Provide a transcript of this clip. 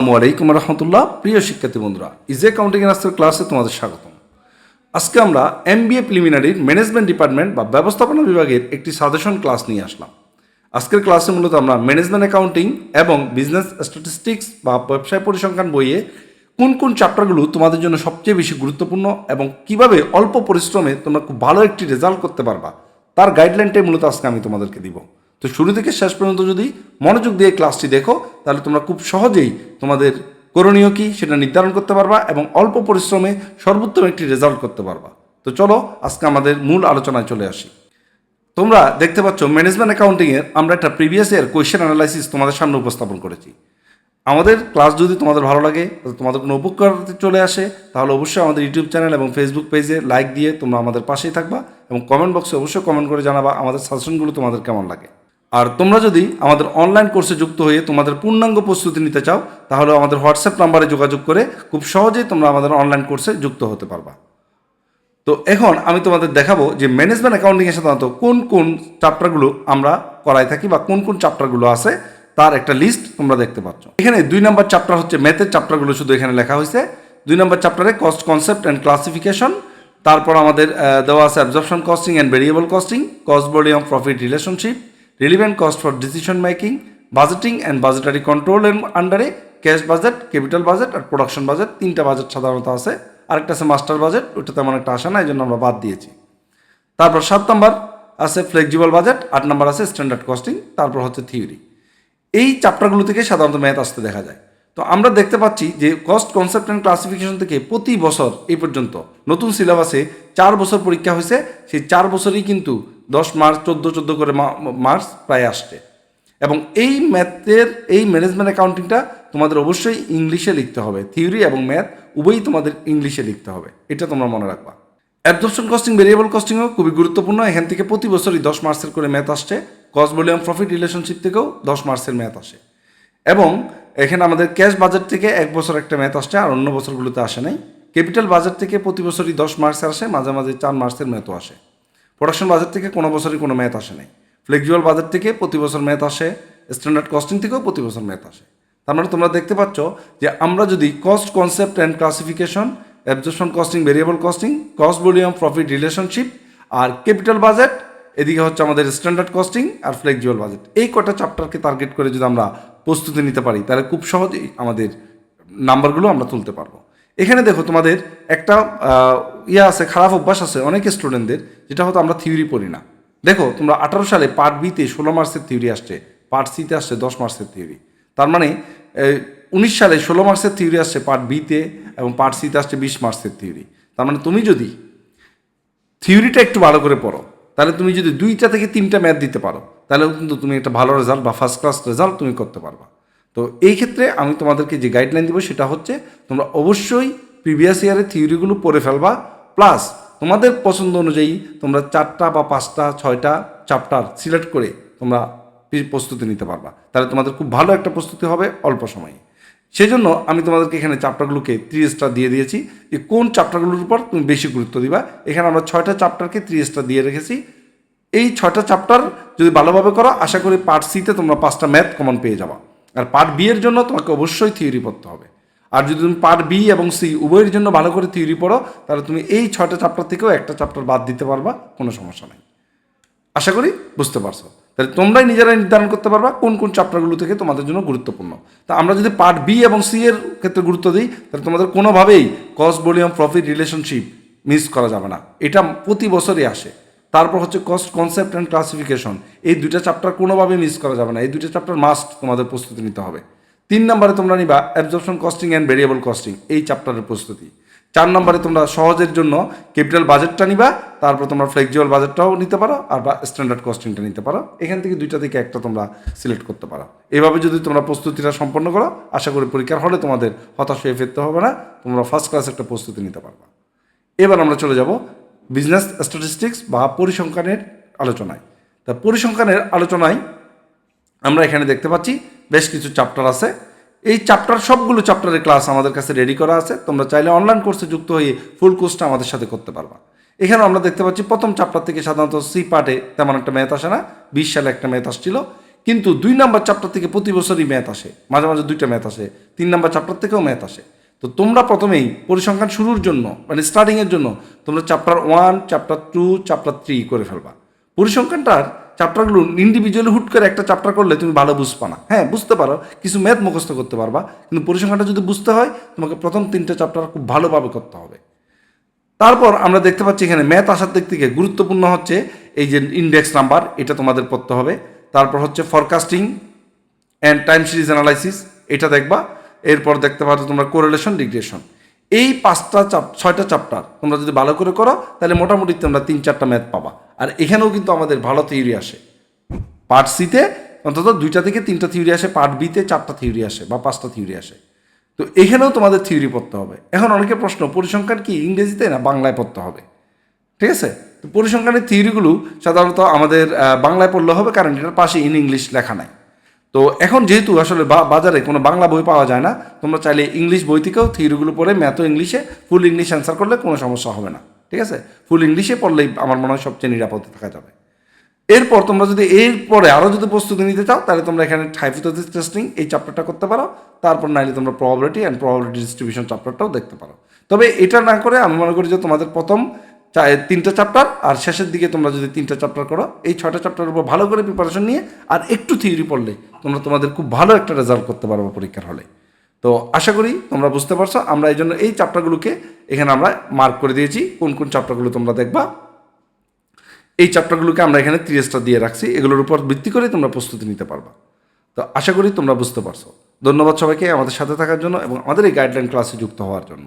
আসসালামু আলাইকুম রহমতুল্লাহ, প্রিয় শিক্ষার্থী বন্ধুরা, ইজে অ্যাকাউন্টিং এর ক্লাসে তোমাদের স্বাগতম। আজকে আমরা এম এমবিএ প্রিলিমিনারির ম্যানেজমেন্ট ডিপার্টমেন্ট বা ব্যবস্থাপনা বিভাগের একটি সাজেশন ক্লাস নিয়ে আসলাম। আজকের ক্লাসে মূলত আমরা ম্যানেজমেন্ট অ্যাকাউন্টিং এবং বিজনেস স্ট্যাটিস্টিক্স বা ব্যবসায় পরিসংখ্যান বইয়ে কোন কোন চ্যাপ্টারগুলো তোমাদের জন্য সবচেয়ে বেশি গুরুত্বপূর্ণ এবং কীভাবে অল্প পরিশ্রমে তোমরা খুব ভালো একটি রেজাল্ট করতে পারবা, তার গাইডলাইনটাই মূলত আজকে আমি তোমাদেরকে দিব। তো শুরু থেকে শেষ পর্যন্ত যদি মনোযোগ দিয়ে ক্লাসটি দেখো তাহলে তোমরা খুব সহজেই তোমাদের করণীয় কি সেটা নির্ধারণ করতে পারবা এবং অল্প পরিশ্রমে সর্বোত্তম একটি রেজাল্ট করতে পারবা। তো চলো, আজকে আমাদের মূল আলোচনায় চলে আসি। তোমরা দেখতে পাচ্ছ ম্যানেজমেন্ট অ্যাকাউন্টিংয়ের আমরা একটা প্রিভিয়াস ইয়ার কোয়েশ্চেন অ্যানালাইসিস তোমাদের সামনে উপস্থাপন করেছি। আমাদের ক্লাস যদি তোমাদের ভালো লাগে তোমাদের কোনো উপকারতে চলে আসে, তাহলে অবশ্যই আমাদের ইউটিউব চ্যানেল এবং ফেসবুক পেজে লাইক দিয়ে তোমরা আমাদের পাশেই থাকবা এবং কমেন্ট বক্সে অবশ্যই কমেন্ট করে জানাবা, আমাদের সাজেশনগুলো তোমাদের কেমন লাগে। আর তোমরা যদি আমাদের অনলাইন কোর্সে যুক্ত হয়ে তোমাদের পূর্ণাঙ্গ প্রস্তুতি নিতে চাও, তাহলে আমাদের হোয়াটসঅ্যাপ নাম্বারে যোগাযোগ করে খুব সহজেই তোমরা আমাদের অনলাইন কোর্সে যুক্ত হতে পারবা। তো এখন আমি তোমাদের দেখাবো যে ম্যানেজমেন্ট অ্যাকাউন্টিংয়ে সাধারণত কোন কোন চ্যাপ্টারগুলো আমরা করাই থাকি বা কোন কোন চ্যাপ্টারগুলো আছে, তার একটা লিস্ট তোমরা দেখতে পাচ্ছ। এখানে দুই নম্বর চ্যাপ্টার হচ্ছে ম্যাথের চ্যাপ্টারগুলো শুধু এখানে লেখা হয়েছে। দুই নম্বর চ্যাপ্টারে কস্ট কনসেপ্ট অ্যান্ড ক্লাসিফিকেশন তারপর আমাদের দেওয়া আছে absorption costing and variable costing cost volume profit relationship relevant cost for decision making budgeting and budgetary কন্ট্রোলের আন্ডারে ক্যাশ বাজেট ক্যাপিটাল বাজেট আর প্রোডাকশন বাজেট তিনটা বাজেট সাধারণত আছে। আরেকটা আছে মাস্টার বাজেট ওইটা তেমন একটা আসে না এই জন্য আমরা বাদ দিয়েছি। তারপর সাত নম্বর আছে ফ্লেক্সিবল বাজেট আট নম্বর আছে স্ট্যান্ডার্ড কস্টিং তারপর হচ্ছে থিওরি এই চ্যাপ্টারগুলো থেকে সাধারণত ম্যাথ আসতে দেখা যায়। তো আমরা দেখতে পাচ্ছি যে কস্ট কনসেপ্ট অ্যান্ড ক্লাসিফিকেশন থেকে প্রতি বছর এই পর্যন্ত নতুন সিলেবাসে চার বছর পরীক্ষা হয়েছে। সেই চার বছরই কিন্তু দশ মার্চ, চোদ্দ চোদ্দ করে মার্চ প্রায় আসছে। এবং এই ম্যাথের, এই ম্যানেজমেন্ট অ্যাকাউন্টিংটা তোমাদের অবশ্যই ইংলিশে লিখতে হবে। থিওরি এবং ম্যাথ উভয়ই তোমাদের ইংলিশে লিখতে হবে। এটা তোমরা মনে রাখবা। অ্যাবজর্পশন কস্টিং ভেরিয়েবল কস্টিংও খুবই গুরুত্বপূর্ণ। এখান থেকে প্রতি বছরই দশ মার্চের করে ম্যাথ আসছে। কস্ট ভলিউম প্রফিট রিলেশনশিপ থেকেও দশ মার্চের ম্যাথ আসে। এবং এখানে আমাদের ক্যাশ বাজেট থেকে এক বছর একটা ম্যাথ আসছে, আর অন্য বছরগুলোতে আসে নাই। ক্যাপিটাল বাজেট থেকে প্রতি বছরই দশ মার্চের আসে, মাঝে মাঝে চার মার্চের ম্যাথও আসে। প্রোডাকশন বাজেট থেকে কোনো বছরই কোনো ম্যাথ আসে নাই। ফ্লেক্সিবল বাজেট থেকে প্রতি বছর ম্যাথ আসে স্ট্যান্ডার্ড কস্টিং থেকেও প্রতি বছর ম্যাথ আসে। তার মানে তোমরা দেখতে পাচ্ছ যে আমরা যদি cost concept and classification absorption costing variable costing cost volume profit relationship R capital budget, এদিকে হচ্ছে আমাদের স্ট্যান্ডার্ড কস্টিং আর ফ্লেক্সিবল বাজেট। এই কটা চ্যাপ্টারকে টার্গেট করে যদি আমরা প্রস্তুতি নিতে পারি, তাহলে খুব সহজেই আমাদের নাম্বারগুলো আমরা তুলতে পারব। এখানে দেখো তোমাদের একটা ইয়ে আছে, খারাপ অভ্যাস আছে অনেক স্টুডেন্টদের যেটা হয়তো আমরা থিওরি পড়ি না। দেখো, তোমরা আঠারো সালে পার্ট বিতে ষোলো মার্চের থিওরি আসছে পার্ট সিতে আসছে দশ মার্চের থিওরি তার মানে উনিশ সালে ষোলো মার্চের থিওরি আসছে পার্ট বিতে এবং পার্ট সিতে আসছে বিশ মার্চের থিওরি তার মানে তুমি যদি থিওরিটা একটু ভালো করে পড়ো তাহলে তুমি যদি দুইটা থেকে তিনটা ম্যাথ দিতে পারো, তাহলে কিন্তু তুমি একটা ভালো রেজাল্ট বা ফার্স্ট ক্লাস রেজাল্ট তুমি করতে পারবা। তো এই ক্ষেত্রে আমি তোমাদেরকে যে গাইডলাইন দিব সেটা হচ্ছে, তোমরা অবশ্যই প্রিভিয়াস ইয়ারের থিওরিগুলো পড়ে ফেলবা প্লাস তোমাদের পছন্দ অনুযায়ী তোমরা চারটা বা পাঁচটা, ছয়টা চ্যাপ্টার সিলেক্ট করে তোমরা প্রস্তুতি নিতে পারবা। তাহলে তোমাদের খুব ভালো একটা প্রস্তুতি হবে, অল্প সময়ে। সেজন্য আমি তোমাদেরকে এখানে চ্যাপ্টারগুলোকে থ্রি স্টার দিয়ে দিয়েছি। যে কোন চ্যাপ্টারগুলোর উপর তুমি বেশি গুরুত্ব দিবা? এখানে আমরা ছয়টা চ্যাপ্টারকে থ্রি স্টার দিয়ে রেখেছি। এই ছয়টা চ্যাপ্টার যদি ভালোভাবে করো, আশা করি পার্ট সিতে তোমরা পাঁচটা ম্যাথ কমন পেয়ে যাবা। আর পার্ট বি এর জন্য তোমাকে অবশ্যই থিওরি পড়তে হবে। আর যদি তুমি পার্ট বি এবং সি উভয়ের জন্য ভালো করে থিওরি পড়ো, তাহলে তুমি এই ছয়টা চ্যাপ্টার থেকেও একটা চ্যাপ্টার বাদ দিতে পারবা, কোনো সমস্যা নেই। আশা করি বুঝতে পারছ। তাহলে তোমরাই নিজেরাই নির্ধারণ করতে পারবা কোন কোন চ্যাপ্টারগুলো থেকে তোমাদের জন্য গুরুত্বপূর্ণ। তা আমরা যদি পার্ট বি এবং সি এর ক্ষেত্রে গুরুত্ব দিই, তাহলে তোমাদের কোনোভাবেই cost volume profit relationship miss করা যাবে না। এটা প্রতি বছরই আসে। তারপর হচ্ছে কস্ট কনসেপ্ট অ্যান্ড ক্লাসিফিকেশন এই দুইটা চ্যাপ্টার কোনোভাবেই মিস করা যাবে না। এই দুইটা চ্যাপ্টার মাস্ট তোমাদের প্রস্তুতি নিতে হবে। তিন নম্বরে তোমরা নিবা absorption costing and variable costing এই চ্যাপ্টারের প্রস্তুতি। চার নম্বরে তোমরা সহজের জন্য ক্যাপিটাল বাজেটটা নিবা, তারপর তোমরা ফ্লেক্সিবল বাজেটটাও নিতে পারো আর বা স্ট্যান্ডার্ড কস্টিংটা নিতে পারো। এখান থেকে দুইটা থেকে একটা তোমরা সিলেক্ট করতে পারো। এভাবে যদি তোমরা প্রস্তুতিটা সম্পন্ন করো, আশা করি পরীক্ষার হলে তোমাদের হতাশ হয়ে ফিরতে হবে না, তোমরা ফার্স্ট ক্লাস একটা প্রস্তুতি নিতে পারবা। এবার আমরা চলে যাব বিজনেস স্ট্যাটিস্টিক্স বা পরিসংখ্যানের আলোচনায়। তা পরিসংখ্যানের আলোচনায় আমরা এখানে দেখতে পাচ্ছি, বেশ কিছু চ্যাপ্টার আছে। এই চ্যাপ্টার সবগুলো চ্যাপ্টারের ক্লাস আমাদের কাছে রেডি করা আছে। তোমরা চাইলে অনলাইন কোর্সে যুক্ত হয়ে ফুল কোর্সটা আমাদের সাথে করতে পারবা। এখানে আমরা দেখতে পাচ্ছি, প্রথম চ্যাপ্টার থেকে সাধারণত সি পার্টে তেমন একটা ম্যাথ আসে না, বিশ সালে একটা ম্যাথ আসছিল। কিন্তু দুই নাম্বার চ্যাপ্টার থেকে প্রতি বছরই ম্যাথ আসে, মাঝে মাঝে দুইটা ম্যাথ আসে, তিন নাম্বার চ্যাপ্টার থেকেও ম্যাথ আসে। তো তোমরা প্রথমেই পরিসংখ্যান শুরুর জন্য মানে স্টার্টিংয়ের জন্য, তোমরা chapter one chapter two chapter three করে ফেলবা। পরিসংখ্যানটার চ্যাপ্টারগুলো ইন্ডিভিজুয়ালি হুট করে একটা চ্যাপ্টার করলে তুমি ভালো বুঝবা না। হ্যাঁ বুঝতে পারো, কিছু ম্যাথ মুখস্থ করতে পারবা, কিন্তু পরিসংখ্যানটা যদি বুঝতে হয়, তোমাকে প্রথম তিনটে চ্যাপ্টার খুব ভালোভাবে করতে হবে। তারপর আমরা দেখতে পাচ্ছি এখানে ম্যাথ আসার দিক থেকে গুরুত্বপূর্ণ হচ্ছে এই যে ইন্ডেক্স নাম্বার এটা তোমাদের পড়তে হবে। তারপর হচ্ছে forecasting and time series analysis এটা দেখবা। এরপর দেখতে পাচ্ছ তোমরা কোরিলেশন ডিগ্রেশন এই পাঁচটা চাপ, ছয়টা চ্যাপ্টার তোমরা যদি ভালো করে করো, তাহলে মোটামুটি তোমরা তিন, চারটা ম্যাথ পাবা। আর এখানেও কিন্তু আমাদের ভালো থিওরি আসে। পার্ট সিতে অন্তত দুইটা থেকে তিনটা থিওরি আসে পার্ট বিতে চারটা থিওরি আসে বা পাঁচটা থিওরি আসে। তো এখানেও তোমাদের থিওরি পড়তে হবে। এখন অনেকের প্রশ্ন, পরিসংখ্যান কি ইংরেজিতে না বাংলায় পড়তে হবে? ঠিক আছে? তো পরিসংখ্যানের থিওরিগুলো সাধারণত আমাদের বাংলায় পড়লে হবে, কারণ এটার পাশে ইন ইংলিশ লেখা নাই। তো এখন যেহেতু আসলে বাজারে কোনো বাংলা বই পাওয়া যায় না, তোমরা চাইলে ইংলিশ বই থেকেও থিওরিগুলো পড়ে ম্যাথও ইংলিশে ফুল ইংলিশ অ্যান্সার করলে কোনো সমস্যা হবে না, ঠিক আছে? ফুল ইংলিশে পড়লেই আমার মনে হয় সবচেয়ে নিরাপদে থাকা যাবে। এরপর তোমরা যদি এরপরে আরও যদি প্রস্তুতি নিতে চাও, তাহলে তোমরা এখানে হাইপোথেসিস টেস্টিং এই চ্যাপ্টারটা করতে পারো। তারপর নাইলে তোমরা প্রবাবিলিটি অ্যান্ড প্রবাবিলিটি ডিস্ট্রিবিউশন চ্যাপ্টারটাও দেখতে পারো। তবে এটা না করে আমি মনে করি যে তোমাদের প্রথম তিনটা চ্যাপ্টার আর শেষের দিকে তোমরা যদি তিনটা চ্যাপ্টার করো, এই ছটা চ্যাপ্টারের উপর ভালো করে প্রিপারেশন নিয়ে, আর একটু থিওরি পড়লে তোমরা তোমাদের খুব ভালো একটা রেজাল্ট করতে পারব পরীক্ষার হলে। তো আশা করি তোমরা বুঝতে পারছ, আমরা এই জন্য এই চ্যাপ্টারগুলোকে এখানে আমরা মার্ক করে দিয়েছি, কোন কোন চ্যাপ্টারগুলো তোমরা দেখবা। এই চ্যাপ্টারগুলোকে আমরা এখানে তিরিশটা দিয়ে রাখছি, এগুলোর উপর ভিত্তি করে তোমরা প্রস্তুতি নিতে পারবা। তো আশা করি তোমরা বুঝতে পারছ। ধন্যবাদ সবাইকে আমাদের সাথে থাকার জন্য এবং আমাদের এই গাইডলাইন ক্লাসে যুক্ত হওয়ার জন্য।